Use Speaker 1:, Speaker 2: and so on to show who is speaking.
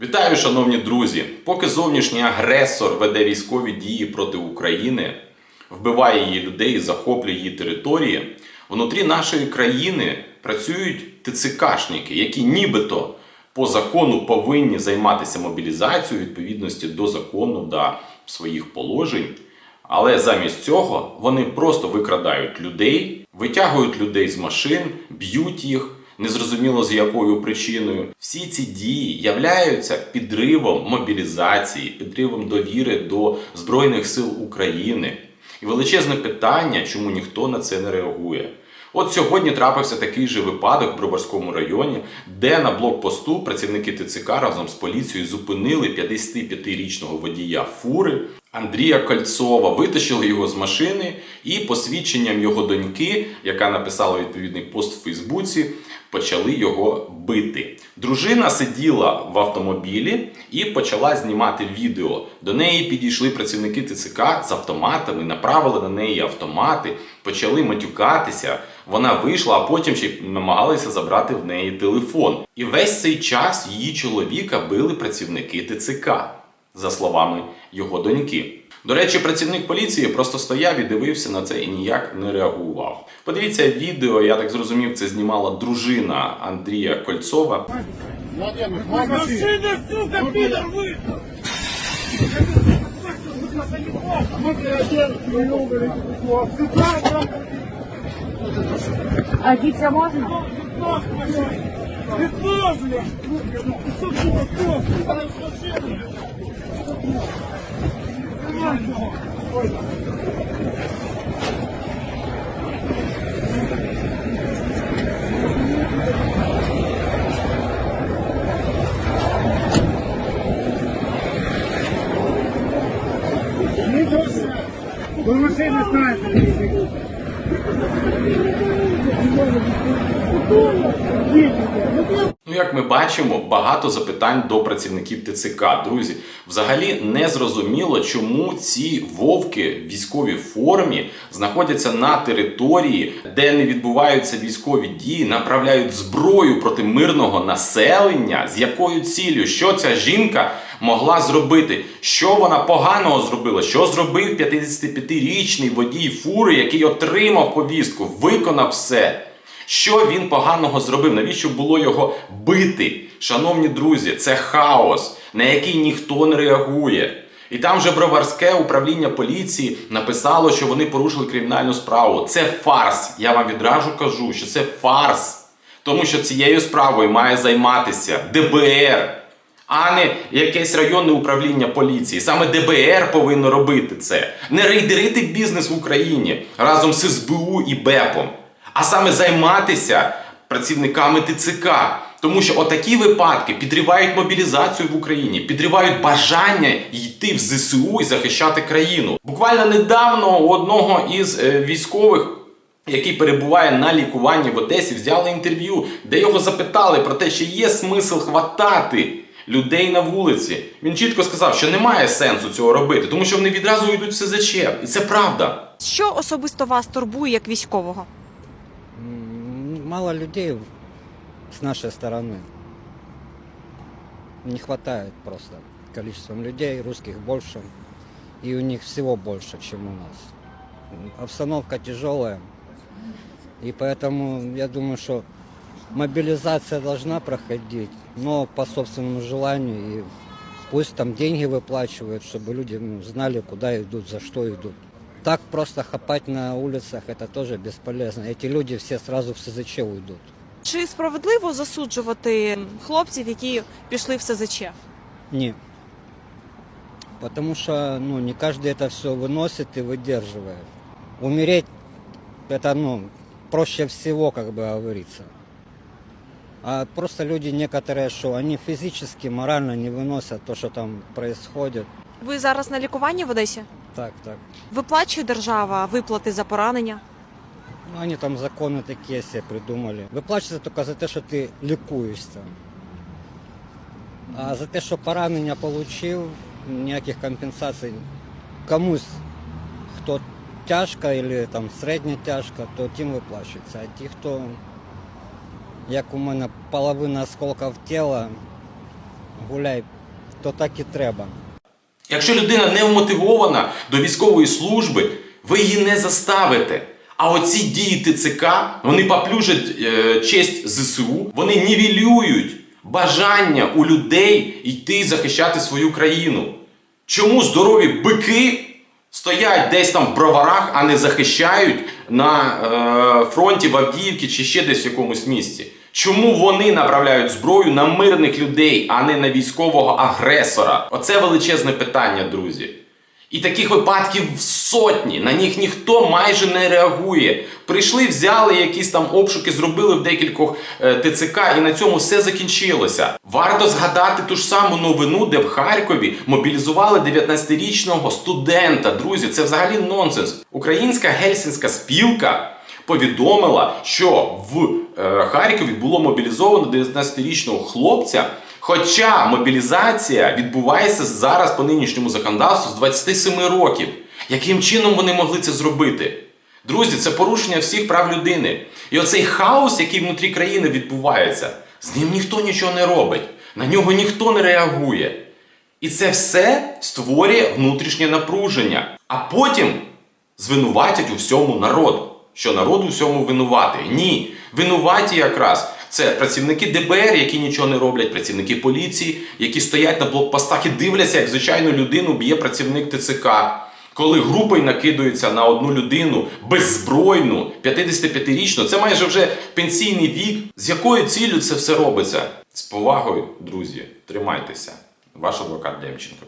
Speaker 1: Вітаю, шановні друзі! Поки зовнішній агресор веде військові дії проти України, вбиває її людей захоплює її території, внутрі нашої країни працюють ТЦКшники, які нібито по закону повинні займатися мобілізацією відповідності до закону та своїх положень. Але замість цього вони просто викрадають людей, витягують людей з машин, б'ють їх, незрозуміло з якою причиною. Всі ці дії являються підривом мобілізації, підривом довіри до Збройних сил України. І величезне питання, чому ніхто на це не реагує. От сьогодні трапився такий же випадок в Броварському районі, де на блокпосту працівники ТЦК разом з поліцією зупинили 55-річного водія фури Андрія Кольцова, витащили його з машини і посвідченням його доньки, яка написала відповідний пост в Фейсбуці, почали його бити. Дружина сиділа в автомобілі і почала знімати відео. До неї підійшли працівники ТЦК з автоматами, направили на неї автомати, почали матюкатися. Вона вийшла, а потім ще намагалися забрати в неї телефон. І весь цей час її чоловіка били працівники ТЦК, за словами його доньки. До речі, працівник поліції просто стояв і дивився на це і ніяк не реагував. Подивіться відео, я так зрозумів, це знімала дружина Андрія Кольцова.
Speaker 2: А діться можна?
Speaker 3: Ты тоже! Сука, просто! Вы машины знаете,
Speaker 1: Ну, як ми бачимо, багато запитань до працівників ТЦК. Друзі, взагалі не зрозуміло, чому ці вовки в військовій формі знаходяться на території, де не відбуваються військові дії, направляють зброю проти мирного населення. З якою ціллю? Що ця жінка могла зробити? Що вона поганого зробила? Що зробив 55-річний водій фури, який отримав повістку, виконав все? Що він поганого зробив? Навіщо було його бити? Шановні друзі, це хаос, на який ніхто не реагує. І там же Броварське управління поліції написало, що вони порушили кримінальну справу. Це фарс. Я вам відразу кажу, що це фарс. Тому що цією справою має займатися ДБР, а не якесь районне управління поліції. Саме ДБР повинно робити це. Не рейдерити бізнес в Україні разом з СБУ і БЕПом а саме займатися працівниками ТЦК. Тому що отакі випадки підривають мобілізацію в Україні, підривають бажання йти в ЗСУ і захищати країну. Буквально недавно у одного із е, військових, який перебуває на лікуванні в Одесі, взяли інтерв'ю, де його запитали про те, чи є смисл хватати людей на вулиці. Він чітко сказав, що немає сенсу цього робити, тому що вони відразу йдуть в СЗЧ. І це правда.
Speaker 2: Що особисто вас турбує як військового?
Speaker 4: Мало людей с нашей стороны. Не хватает просто количеством людей, русских больше. И у них всего больше, чем у нас. Обстановка тяжелая. И поэтому я думаю, что мобилизация должна проходить, но по собственному желанию. И пусть там деньги выплачивают, чтобы люди ну, знали, куда идут, за что идут. Так просто хапать на улицах это тоже бесполезно. Эти люди все сразу в СЗЧ уйдут.
Speaker 2: Чи справедливо засуджувати хлопців, які пішли в СЗЧ?
Speaker 4: Не. Потому что ну, не каждый это все выносит и выдерживает. Умереть это ну, проще всего, как бы говорится. А просто люди некоторые, что они физически, морально не выносят то, что там происходит.
Speaker 2: Ви зараз на лікуванні в Одесі?
Speaker 4: Так, так.
Speaker 2: Виплачує держава виплати за поранення?
Speaker 4: Ну, они там законы такие себе придумали. Выплачивается только за те, что ты лікуєшся. А за те, що поранення получив, ніяких компенсацій комусь, хто тяжко або там середня тяжко, то тим виплачується. А ті, хто, як у мене половина осколків тіла, гуляй, то так і треба.
Speaker 1: Якщо людина не вмотивована до військової служби, ви її не заставите. А оці дії ТЦК, вони поплюжать е, честь ЗСУ, вони нівелюють бажання у людей йти захищати свою країну. Чому здорові бики стоять десь там в броварах, а не захищають на е, фронті в Авдіївці чи ще десь в якомусь місці? Чому вони направляють зброю на мирних людей, а не на військового агресора? Оце величезне питання, друзі. І таких випадків сотні, на них ніхто майже не реагує. Прийшли, взяли якісь там обшуки, зробили в декількох е, ТЦК, і на цьому все закінчилося. Варто згадати ту ж саму новину, де в Харкові мобілізували 19-річного студента. Друзі, це взагалі нонсенс. Українська гельсінська спілка повідомила, що в е, Харкові було мобілізовано 19-річного хлопця. Хоча мобілізація відбувається зараз по нинішньому законодавству з 27 років. Яким чином вони могли це зробити? Друзі, це порушення всіх прав людини. І оцей хаос, який внутрі країни відбувається, з ним ніхто нічого не робить, на нього ніхто не реагує. І це все створює внутрішнє напруження. А потім звинуватять у всьому народ. Що народ у всьому винуватий. Ні, винуваті якраз це працівники ДБР, які нічого не роблять, працівники поліції, які стоять на блокпостах і дивляться, як звичайну людину б'є працівник ТЦК. Коли групою накидаються на одну людину беззбройну, 55-річну, це майже вже пенсійний вік. З якою ціллю це все робиться? З повагою, друзі, тримайтеся. Ваш адвокат Демченко.